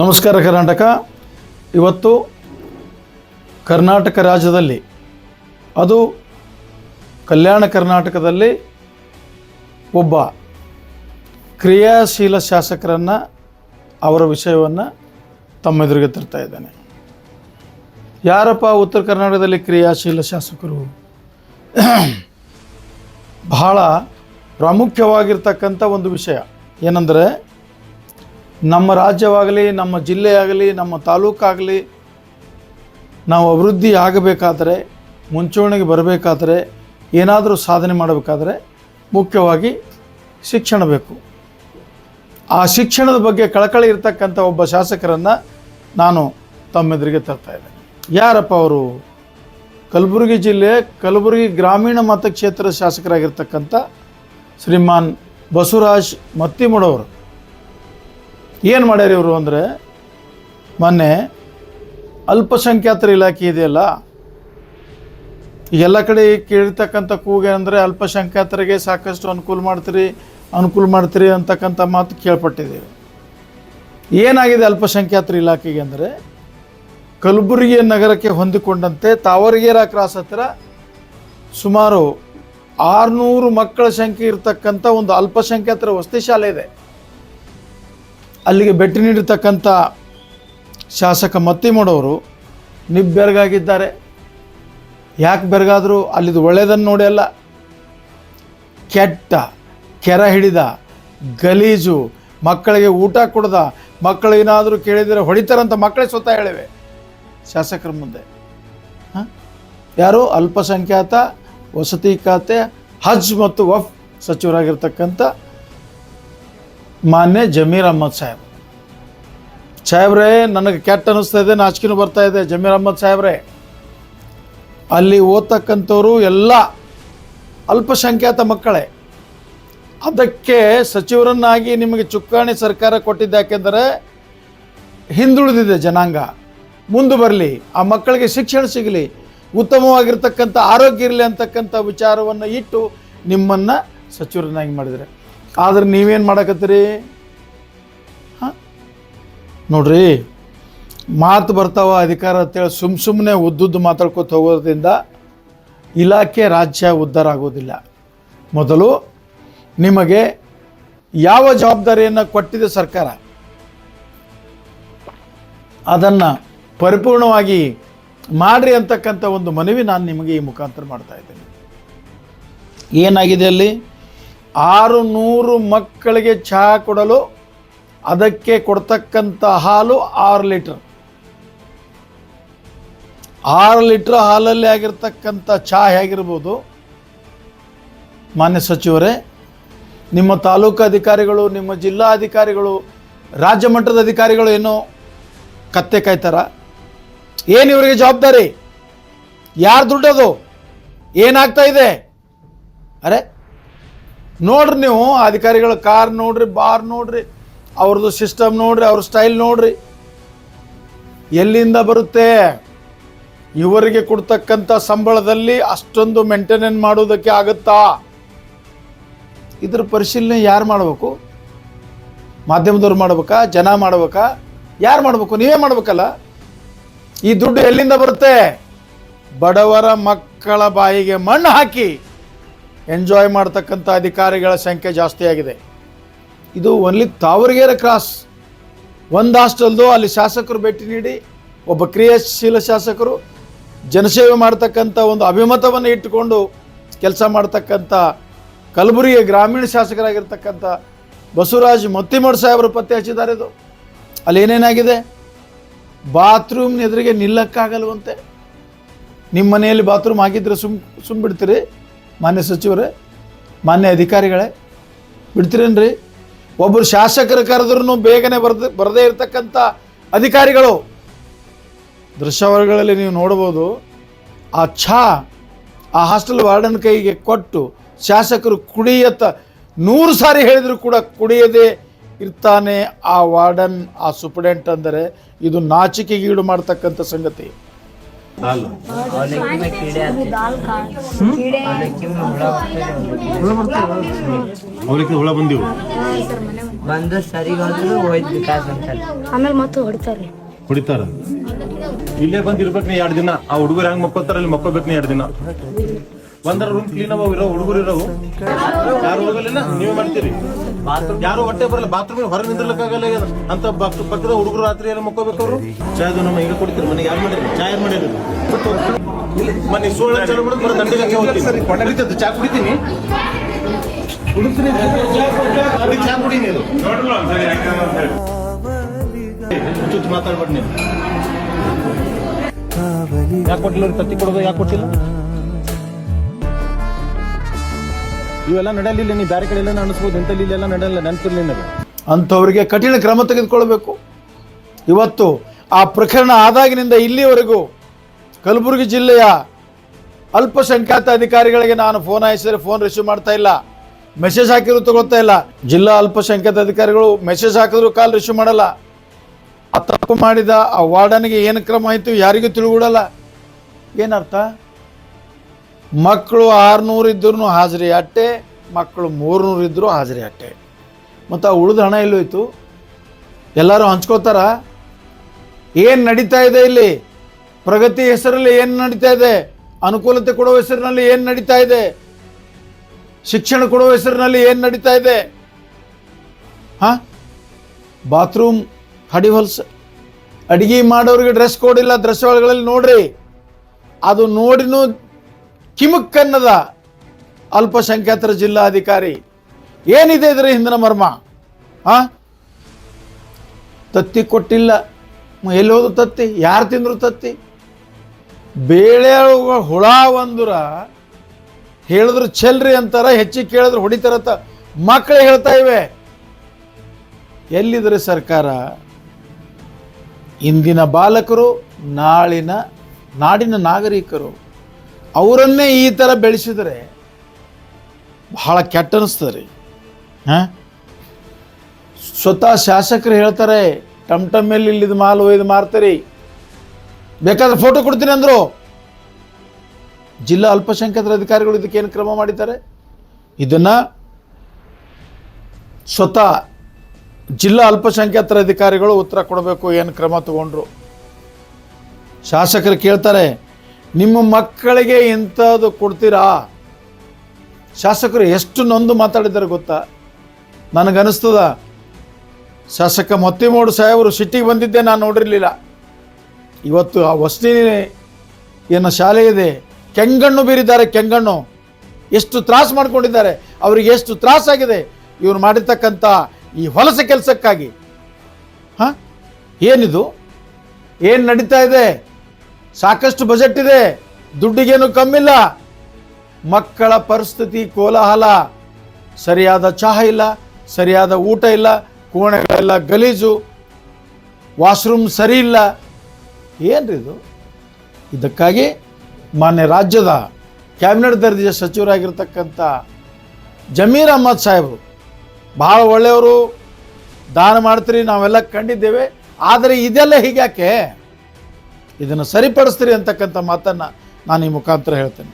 ನಮಸ್ಕಾರ ಕರ್ನಾಟಕ. ಇವತ್ತು ಕರ್ನಾಟಕ ರಾಜ್ಯದಲ್ಲಿ, ಅದು ಕಲ್ಯಾಣ ಕರ್ನಾಟಕದಲ್ಲಿ ಒಬ್ಬ ಕ್ರಿಯಾಶೀಲ ಶಾಸಕರನ್ನು, ಅವರ ವಿಷಯವನ್ನು ತಮ್ಮೆದುರಿಗೆ ತರ್ತಾ ಇದ್ದಾನೆ. ಯಾರಪ್ಪ ಉತ್ತರ ಕರ್ನಾಟಕದಲ್ಲಿ ಕ್ರಿಯಾಶೀಲ ಶಾಸಕರು? ಬಹಳ ಪ್ರಾಮುಖ್ಯವಾಗಿರ್ತಕ್ಕಂಥ ಒಂದು ವಿಷಯ ಏನಂದರೆ ನಮ್ಮ ರಾಜ್ಯವಾಗಲಿ, ನಮ್ಮ ಜಿಲ್ಲೆಯಾಗಲಿ, ನಮ್ಮ ತಾಲೂಕಾಗಲಿ ನಾವು ಅಭಿವೃದ್ಧಿ ಆಗಬೇಕಾದರೆ, ಮುಂಚೂಣಿಗೆ ಬರಬೇಕಾದರೆ, ಏನಾದರೂ ಸಾಧನೆ ಮಾಡಬೇಕಾದ್ರೆ ಮುಖ್ಯವಾಗಿ ಶಿಕ್ಷಣ ಬೇಕು. ಆ ಶಿಕ್ಷಣದ ಬಗ್ಗೆ ಕಳಕಳಿ ಇರ್ತಕ್ಕಂಥ ಒಬ್ಬ ಶಾಸಕರನ್ನು ನಾನು ತಮ್ಮೆದುರಿಗೆ ತರ್ತಾ ಇದ್ದೇನೆ. ಯಾರಪ್ಪ ಅವರು? ಕಲಬುರಗಿ ಜಿಲ್ಲೆ, ಕಲಬುರಗಿ ಗ್ರಾಮೀಣ ಮತಕ್ಷೇತ್ರದ ಶಾಸಕರಾಗಿರ್ತಕ್ಕಂಥ ಶ್ರೀಮಾನ್ ಬಸವರಾಜ್ ಮತ್ತಿಮುಡವರು. ಏನು ಮಾಡ್ಯಾರ ಇವರು ಅಂದರೆ, ಮೊನ್ನೆ ಅಲ್ಪಸಂಖ್ಯಾತರ ಇಲಾಖೆ ಇದೆಯಲ್ಲ ಎಲ್ಲ ಕಡೆ ಕೇಳಿರ್ತಕ್ಕಂಥ ಕೂಗೆ ಅಂದರೆ ಅಲ್ಪಸಂಖ್ಯಾತರಿಗೆ ಸಾಕಷ್ಟು ಅನುಕೂಲ ಮಾಡ್ತೀರಿ ಅನುಕೂಲ ಮಾಡ್ತೀರಿ ಅಂತಕ್ಕಂಥ ಮಾತು ಕೇಳ್ಪಟ್ಟಿದ್ದೀವಿ. ಏನಾಗಿದೆ ಅಲ್ಪಸಂಖ್ಯಾತರ ಇಲಾಖೆಗೆ ಅಂದರೆ, ಕಲಬುರಗಿ ನಗರಕ್ಕೆ ಹೊಂದಿಕೊಂಡಂತೆ ತಾವರಗೇರ ಕ್ರಾಸ್ ಹತ್ತಿರ ಸುಮಾರು ಆರುನೂರು ಮಕ್ಕಳ ಸಂಖ್ಯೆ ಇರತಕ್ಕಂಥ ಒಂದು ಅಲ್ಪಸಂಖ್ಯಾತರ ವಸತಿ ಶಾಲೆ ಇದೆ. ಅಲ್ಲಿಗೆ ಭೇಟಿ ನೀಡಿರ್ತಕ್ಕಂಥ ಶಾಸಕ ಮತ್ತಿಮೂಡವರು ನಿಬ್ಬೆರಗಾಗಿದ್ದಾರೆ ಯಾಕೆ ಬೆರಗಾದರೂ ಅಲ್ಲಿದು ಒಳ್ಳೆಯದನ್ನು ನೋಡಿ ಅಲ್ಲ. ಕೆಟ್ಟ, ಕೆರ ಹಿಡಿದ, ಗಲೀಜು, ಮಕ್ಕಳಿಗೆ ಊಟ ಕೊಡದ, ಮಕ್ಕಳು ಏನಾದರೂ ಕೇಳಿದರೆ ಹೊಡಿತಾರಂತ ಮಕ್ಕಳೇ ಸ್ವತಃ ಹೇಳಿವೆ. ಶಾಸಕರ ಮುಂದೆ. ಹಾಂ? ಯಾರು? ಅಲ್ಪಸಂಖ್ಯಾತ, ವಸತಿ ಖಾತೆ, ಹಜ್ ಮತ್ತು ವಫ್ ಸಚಿವರಾಗಿರ್ತಕ್ಕಂಥ ಮಾನ್ಯ ಜಮೀರ್ ಅಹ್ಮದ್ ಸಾಹೇಬ್. ಸಾಹೇಬ್ರೆ, ನನಗೆ ಕೆಟ್ಟ ಅನ್ನಿಸ್ತಾ ಇದೆ, ನಾಚಿಕೆನೂ ಬರ್ತಾ ಇದೆ. ಜಮೀರ್ ಅಹ್ಮದ್ ಸಾಹೇಬ್ರೆ, ಅಲ್ಲಿ ಓದ್ತಕ್ಕಂಥವ್ರು ಎಲ್ಲ ಅಲ್ಪಸಂಖ್ಯಾತ ಮಕ್ಕಳೇ. ಅದಕ್ಕೆ ಸಚಿವರನ್ನಾಗಿ ನಿಮಗೆ ಚುಕ್ಕಾಣಿ ಸರ್ಕಾರ ಕೊಟ್ಟಿದ್ದು ಯಾಕೆಂದರೆ, ಹಿಂದುಳಿದಿದೆ ಜನಾಂಗ. ಮುಂದೆ ಬರಲಿ, ಆ ಮಕ್ಕಳಿಗೆ ಶಿಕ್ಷಣ ಸಿಗಲಿ, ಉತ್ತಮವಾಗಿರ್ತಕ್ಕಂಥ ಆರೋಗ್ಯ ಇರಲಿ ಅಂತಕ್ಕಂಥ ವಿಚಾರವನ್ನು ಇಟ್ಟು ನಿಮ್ಮನ್ನು ಸಚಿವರನ್ನಾಗಿ ಮಾಡಿದರೆ ಆದ್ರೆ ನೀವೇನು ಮಾಡಕತ್ತೀರಿ? ನೋಡ್ರಿ, ಮಾತು ಬರ್ತಾವ ಅಧಿಕಾರ ಅಂತೇಳಿ ಸುಮ್ಮ ಸುಮ್ಮನೆ ಉದ್ದುದ್ದು ಮಾತಾಡ್ಕೊತ ಹೋಗೋದ್ರಿಂದ ಇಲಾಖೆ ರಾಜ್ಯ ಉದ್ಧಾರ ಆಗೋದಿಲ್ಲ. ಮೊದಲು ನಿಮಗೆ ಯಾವ ಜವಾಬ್ದಾರಿಯನ್ನು ಕೊಟ್ಟಿದೆ ಸರ್ಕಾರ? ಅದನ್ನು ಪರಿಪೂರ್ಣವಾಗಿ ಮಾಡ್ರಿ ಅಂತಕ್ಕಂಥ ಒಂದು ಮನವಿ ನಾನು ನಿಮಗೆ ಈ ಮುಖಾಂತರ ಮಾಡ್ತಾ ಇದ್ದೇನೆ. ಏನಾಗಿದೆ ಅಲ್ಲಿ? ಆರು ನೂರು ಮಕ್ಕಳಿಗೆ ಚಹಾ ಕೊಡಲು ಅದಕ್ಕೆ ಕೊಡ್ತಕ್ಕಂಥ ಹಾಲು ಆರು ಲೀಟರ್. ಆರು ಲೀಟರ್ ಹಾಲಲ್ಲಿ ಆಗಿರ್ತಕ್ಕಂಥ ಚಹಾ ಹೇಗಿರ್ಬೋದು? ಮಾನ್ಯ ಸಚಿವರೇ, ನಿಮ್ಮ ತಾಲೂಕು ಅಧಿಕಾರಿಗಳು, ನಿಮ್ಮ ಜಿಲ್ಲಾ ಅಧಿಕಾರಿಗಳು, ರಾಜ್ಯ ಮಟ್ಟದ ಅಧಿಕಾರಿಗಳು ಏನೋ ಕತ್ತೆ ಕಾಯ್ತಾರ? ಏನು ಇವರಿಗೆ ಜವಾಬ್ದಾರಿ? ಯಾರು ದುಡ್ಡದು? ಏನಾಗ್ತಾ ಇದೆ? ಅರೆ ನೋಡ್ರಿ ನೀವು, ಅಧಿಕಾರಿಗಳ ಕಾರ್ ನೋಡ್ರಿ, ಬಾರ್ ನೋಡ್ರಿ, ಅವ್ರದ್ದು ಸಿಸ್ಟಮ್ ನೋಡ್ರಿ, ಅವ್ರ ಸ್ಟೈಲ್ ನೋಡ್ರಿ. ಎಲ್ಲಿಂದ ಬರುತ್ತೆ? ಇವರಿಗೆ ಕೊಡ್ತಕ್ಕಂಥ ಸಂಬಳದಲ್ಲಿ ಅಷ್ಟೊಂದು ಮೇಂಟೆನೆನ್ ಮಾಡೋದಕ್ಕೆ ಆಗುತ್ತಾ? ಇದ್ರ ಪರಿಶೀಲನೆ ಯಾರು ಮಾಡಬೇಕು? ಮಾಧ್ಯಮದವ್ರು ಮಾಡ್ಬೇಕಾ? ಜನ ಮಾಡ್ಬೇಕಾ? ಯಾರು ಮಾಡಬೇಕು? ನೀವೇ ಮಾಡ್ಬೇಕಲ್ಲ? ಈ ದುಡ್ಡು ಎಲ್ಲಿಂದ ಬರುತ್ತೆ? ಬಡವರ ಮಕ್ಕಳ ಬಾಯಿಗೆ ಮಣ್ಣು ಹಾಕಿ. ಎಂಜಾಯ್ ಮಾಡ್ತಕ್ಕಂಥ ಅಧಿಕಾರಿಗಳ ಸಂಖ್ಯೆ ಜಾಸ್ತಿ ಆಗಿದೆ. ಇದು ಒನ್ಲಿ ತಾವರಗೇರ ಕ್ರಾಸ್. ಒಂದು ಹಾಸ್ಟೆಲ್ದು ಅಲ್ಲಿ ಶಾಸಕರು ಭೇಟಿ ನೀಡಿ, ಒಬ್ಬ ಕ್ರಿಯಾಶೀಲ ಶಾಸಕರು ಜನಸೇವೆ ಮಾಡ್ತಕ್ಕಂಥ ಒಂದು ಅಭಿಮತವನ್ನು ಇಟ್ಟುಕೊಂಡು ಕೆಲಸ ಮಾಡ್ತಕ್ಕಂಥ ಕಲಬುರಗಿಯ ಗ್ರಾಮೀಣ ಶಾಸಕರಾಗಿರ್ತಕ್ಕಂಥ ಬಸವರಾಜ್ ಮತ್ತಿಮಠ ಸಾಹೇಬರು ಪತ್ತೆ ಹಚ್ಚಿದ್ದಾರೆ ಇದು. ಅಲ್ಲಿ ಏನೇನಾಗಿದೆ? ಬಾತ್ರೂಮ್ನ ಎದುರಿಗೆ ನಿಲ್ಲಕ್ಕಾಗಲ್ವಂತೆ. ನಿಮ್ಮ ಮನೆಯಲ್ಲಿ ಬಾತ್ರೂಮ್ ಆಗಿದ್ರೆ ಸುಮ್ ಸುಮ್ ಬಿಡ್ತೀರಿ ಮಾನ್ಯ ಸಚಿವರೇ, ಮಾನ್ಯ ಅಧಿಕಾರಿಗಳೇ, ಬಿಡ್ತೀರೇನ್ರಿ? ಒಬ್ಬರು ಶಾಸಕರು ಕರೆದ್ರೂ ಬೇಗನೆ ಬರದ, ಬರದೇ ಇರತಕ್ಕಂಥ ಅಧಿಕಾರಿಗಳು. ದೃಶ್ಯವರ್ಗಗಳಲ್ಲಿ ನೀವು ನೋಡ್ಬೋದು ಆ ಛಾ, ಆ ಹಾಸ್ಟೆಲ್ ವಾರ್ಡನ್ ಕೈಗೆ ಕೊಟ್ಟು ಶಾಸಕರು ಕುಡಿಯತ್ತ ನೂರು ಸಾರಿ ಹೇಳಿದರೂ ಕೂಡ ಕುಡಿಯದೆ ಇರ್ತಾನೆ ಆ ವಾರ್ಡನ್, ಆ ಸುಪ್ರೆಂಟ್ ಅಂದರೆ ಇದು ನಾಚಿಕೆಗೀಡು ಮಾಡ್ತಕ್ಕಂಥ ಸಂಗತಿ. ಹಾಲು. ಹುಳ ಬಂದಿವ. ಬಂದು ಸರಿಗಾದ್ರು ಹೋಯ್ತು ಅಂತ ಆಮೇಲೆ ಮತ್ತೆ ಹೊಡಿತಾರೆ. ಹೊಡಿತಾರ? ಇಲ್ಲೇ ಬಂದ್ ಇರ್ಬೇಕ್ ಎರಡ್ ಎರಡು ದಿನ. ಆ ಹುಡುಗರು ಹೆಂಗ್ ಮಕ್ಕೋತಾರ ಅಲ್ಲಿ ಮಕ್ಕೋಬೇಕು ಎರಡ್ ಎರಡು ದಿನ. ಒಂದರ ರೂಮ್ ಕ್ಲೀನ್ ಅವ ಇರೋ ಹುಡುಗರು ಇರೋ ಯಾರು ಹೋಗಲಿಲ್ಲ? ನೀವೇ ಮಾಡ್ತೀರಿ. ಯಾರು ಹೊಟ್ಟೆ ಬರಲ್ಲ ಬಾತ್ರೂಮ್ ಹೊರಗೆ ನಿಂದಿರ್ಲಿಕ್ಕಾಗಲ್ಲ ಈಗ. ಅಂತ ಪಕ್ಕದ ಹುಡುಗರು ರಾತ್ರಿ ಎಲ್ಲ ಮಕ್ಕೋಬೇಕು ಅವರು. ಚಾಯ್ದು ನಮ್ಮ ಈಗ ಕುಡಿತಾರೆ ಮನೆಗೆ ಯಾರು ಮಾಡಿದ್ರು? ಚಾಯ್ ಯಾರು ಮಾಡಿದ್ರು? ಮನೆ ಸೋಳ ಚಲೋ ಬರೋ ದಂಡಿಗೆ ಹೋಗ್ತೀನಿ. ಚಾ ಕುಡಿತೀನಿ. ಕುಡಿತೀನಿ. ಕುಡಿ, ಚಾ ಕುಡಿ ನೀನು ಚುಚ್ಚು ಮಾತಾಡ್ಬೇಡಿ ನೀನು ಯಾಕೆ ಕೊಟ್ಟಿಲ್ಲ ಅವ್ರಿಗೆ ತತ್ತಿ ಕೊಡೋದು ಯಾಕೆ ಕೊಟ್ಟಿಲ್ಲ? ಇವೆಲ್ಲ ನಡೆಯಲಿಲ್ಲ ನೀವು ಬೇರೆ ಕಡೆ ಎಲ್ಲ ಅನಿಸ್ಬೋದು ಇಂಥಲ್ಲಿ ಇಲ್ಲೆಲ್ಲ ನಡೆಯಲ್ಲ ನೆನಪಿರಲಿಲ್ಲ ನಿನಗೆ. ಅಂಥವರಿಗೆ ಕಠಿಣ ಕ್ರಮ ತೆಗೆದುಕೊಳ್ಬೇಕು ಇವತ್ತು ಆ ಪ್ರಕರಣ ಆದಾಗಿನಿಂದ ಇಲ್ಲಿವರೆಗೂ ಕಲಬುರಗಿ ಜಿಲ್ಲೆಯ ಅಲ್ಪಸಂಖ್ಯಾತ ಅಧಿಕಾರಿಗಳಿಗೆ ನಾನು ಫೋನ್ ಹಾಯಿಸಿದ್ರೆ ಫೋನ್ ರಿಸೀವ್ ಮಾಡ್ತಾ ಇಲ್ಲ. ಮೆಸೇಜ್ ಹಾಕಿದ್ರು ತಗೊಳ್ತಾ ಇಲ್ಲ. ಜಿಲ್ಲಾ ಅಲ್ಪಸಂಖ್ಯಾತ ಅಧಿಕಾರಿಗಳು ಮೆಸೇಜ್ ಹಾಕಿದ್ರು ಕಾಲ್ ರಿಸೀವ್ ಮಾಡಲ್ಲ. ಆ ತಪ್ಪು ಮಾಡಿದ ಆ ವಾರ್ಡನ್ಗೆ ಏನು ಕ್ರಮ ಆಯಿತು ಯಾರಿಗೂ ತಿಳಿಬಿಡಲ್ಲ ಏನರ್ಥ? ಮಕ್ಕಳು ಆರುನೂರು ಇದ್ರೂ ಹಾಜರಿ ಅಟ್ಟೆ, ಮಕ್ಕಳು ಮೂರುನೂರು ಇದ್ದರೂ ಹಾಜರಿ ಅಟ್ಟೆ. ಮತ್ತು ಆ ಉಳಿದ ಹಣ ಎಲ್ಲೋಯ್ತು? ಎಲ್ಲರೂ ಹಂಚ್ಕೋತಾರ? ಏನು ನಡೀತಾ ಇದೆ ಇಲ್ಲಿ? ಪ್ರಗತಿ ಹೆಸರಲ್ಲಿ ಏನು ನಡೀತಾ ಇದೆ? ಅನುಕೂಲತೆ ಕೊಡೋ ಹೆಸರಿನಲ್ಲಿ ಏನು ನಡೀತಾ ಇದೆ? ಶಿಕ್ಷಣ ಕೊಡೋ ಹೆಸರಿನಲ್ಲಿ ಏನು ನಡೀತಾ ಇದೆ? ಹಾಂ? ಬಾತ್ರೂಮ್ ಹಡಿ ಹೊಲ್ಸ್ ಅಡುಗೆ ಮಾಡೋರಿಗೆ ಡ್ರೆಸ್ ಕೋಡ್ ಇಲ್ಲ ದೃಶ್ಯಗಳಲ್ಲಿ ನೋಡ್ರಿ. ಅದು ನೋಡಿನೂ ಕಿಮುಕ್ಕನ್ನದ ಅಲ್ಪಸಂಖ್ಯಾತರ ಜಿಲ್ಲಾಧಿಕಾರಿ ಏನಿದೆ ಇದರ ಹಿಂದಿನ ಮರ್ಮ? ಆ? ತತ್ತಿ ಕೊಟ್ಟಿಲ್ಲ. ಎಲ್ಲಿ ಹೋದ್ರು ತತ್ತಿ? ಯಾರು ತಿಂದ್ರು ತತ್ತಿ? ಬೇಳೆ ಹುಳ ಒಂದ್ರ ಹೇಳಿದ್ರು ಚೆಲ್ರಿ ಅಂತಾರ ಹೆಚ್ಚಿಗೆ ಕೇಳಿದ್ರು ಹೊಡಿತಾರತ್ತ ಮಕ್ಕಳೇ ಹೇಳ್ತಾ ಇವೆ. ಎಲ್ಲಿದ್ರೆ ಸರ್ಕಾರ? ಇಂದಿನ ಬಾಲಕರು, ನಾಳಿನ ನಾಡಿನ ನಾಗರಿಕರು. ಅವರನ್ನೇ ಈ ಥರ ಬೆಳೆಸಿದರೆ ಬಹಳ ಕೆಟ್ಟ ಅನಿಸ್ತದೆ ರೀ. ಹಾಂ? ಸ್ವತಃ ಶಾಸಕರು ಹೇಳ್ತಾರೆ, ಟಮ್ ಟಮ್ ಮೇಲೆ ಇಲ್ಲಿದ್ದು ಮಾಲು ಒಯ್ದು ಮಾರ್ತೀರಿ ಬೇಕಾದ್ರೆ ಫೋಟೋ ಕೊಡ್ತೀನಿ ಅಂದರು. ಜಿಲ್ಲಾ ಅಲ್ಪಸಂಖ್ಯಾತರ ಅಧಿಕಾರಿಗಳು ಇದಕ್ಕೆ ಏನು ಕ್ರಮ ಮಾಡಿದ್ದಾರೆ? ಇದನ್ನು ಸ್ವತಃ ಜಿಲ್ಲಾ ಅಲ್ಪಸಂಖ್ಯಾತರ ಅಧಿಕಾರಿಗಳು ಉತ್ತರ ಕೊಡಬೇಕು, ಏನು ಕ್ರಮ ತಗೊಂಡ್ರು. ಶಾಸಕರು ಕೇಳ್ತಾರೆ ನಿಮ್ಮ ಮಕ್ಕಳಿಗೆ ಇಂಥದ್ದು ಕೊಡ್ತೀರಾ? ಶಾಸಕರು ಎಷ್ಟು ನೊಂದು ಮಾತಾಡಿದ್ದಾರೆ ಗೊತ್ತಾ? ನನಗನ್ನಿಸ್ತದ? ಶಾಸಕ ಮೊತ್ತಿಮೋಡು ಸಾಹೇಬರು ಸಿಟ್ಟಿಗೆ ಬಂದಿದ್ದೆ, ನಾನು ನೋಡಿರಲಿಲ್ಲ. ಇವತ್ತು ಆ ವಸತಿ ಏನು ಶಾಲೆ ಇದೆ, ಕೆಂಗಣ್ಣು ಬೀರಿದ್ದಾರೆ, ಕೆಂಗಣ್ಣು. ಎಷ್ಟು ತ್ರಾಸು ಮಾಡ್ಕೊಂಡಿದ್ದಾರೆ, ಅವರಿಗೆ ಎಷ್ಟು ತ್ರಾಸಾಗಿದೆ ಇವ್ರು ಮಾಡಿರ್ತಕ್ಕಂಥ ಈ ಹೊಲಸ ಕೆಲಸಕ್ಕಾಗಿ. ಹಾಂ? ಏನಿದು? ಏನು ನಡೀತಾ ಇದೆ? ಸಾಕಷ್ಟು ಬಜೆಟ್ ಇದೆ. ದುಡ್ಡಿಗೇನು ಕಮ್ಮಿಲ್ಲ. ಮಕ್ಕಳ ಪರಿಸ್ಥಿತಿ ಕೋಲಾಹಲ. ಸರಿಯಾದ ಚಹಾ ಇಲ್ಲ, ಸರಿಯಾದ ಊಟ ಇಲ್ಲ, ಕೋಣೆಗಳೆಲ್ಲ ಗಲೀಜು, ವಾಶ್ರೂಮ್ ಸರಿ ಇಲ್ಲ. ಏನ್ರಿ ಇದು? ಇದಕ್ಕಾಗಿ ಮಾನ್ಯ ರಾಜ್ಯದ ಕ್ಯಾಬಿನೆಟ್ ದರ್ಜೆಯ ಸಚಿವರಾಗಿರ್ತಕ್ಕಂಥ ಜಮೀರ್ ಅಹ್ಮದ್ ಸಾಹೇಬರು ಭಾಳ ಒಳ್ಳೆಯವರು, ದಾನ ಮಾಡ್ತೀರಿ, ನಾವೆಲ್ಲ ಕಂಡಿದ್ದೇವೆ. ಆದರೆ ಇದೆಲ್ಲ ಹೀಗ್ಯಾಕೆ? ಇದನ್ನು ಸರಿಪಡಿಸ್ತೀರಿ ಅಂತಕ್ಕಂಥ ಮಾತನ್ನು ನಾನು ಈ ಮುಖಾಂತರ ಹೇಳ್ತೇನೆ.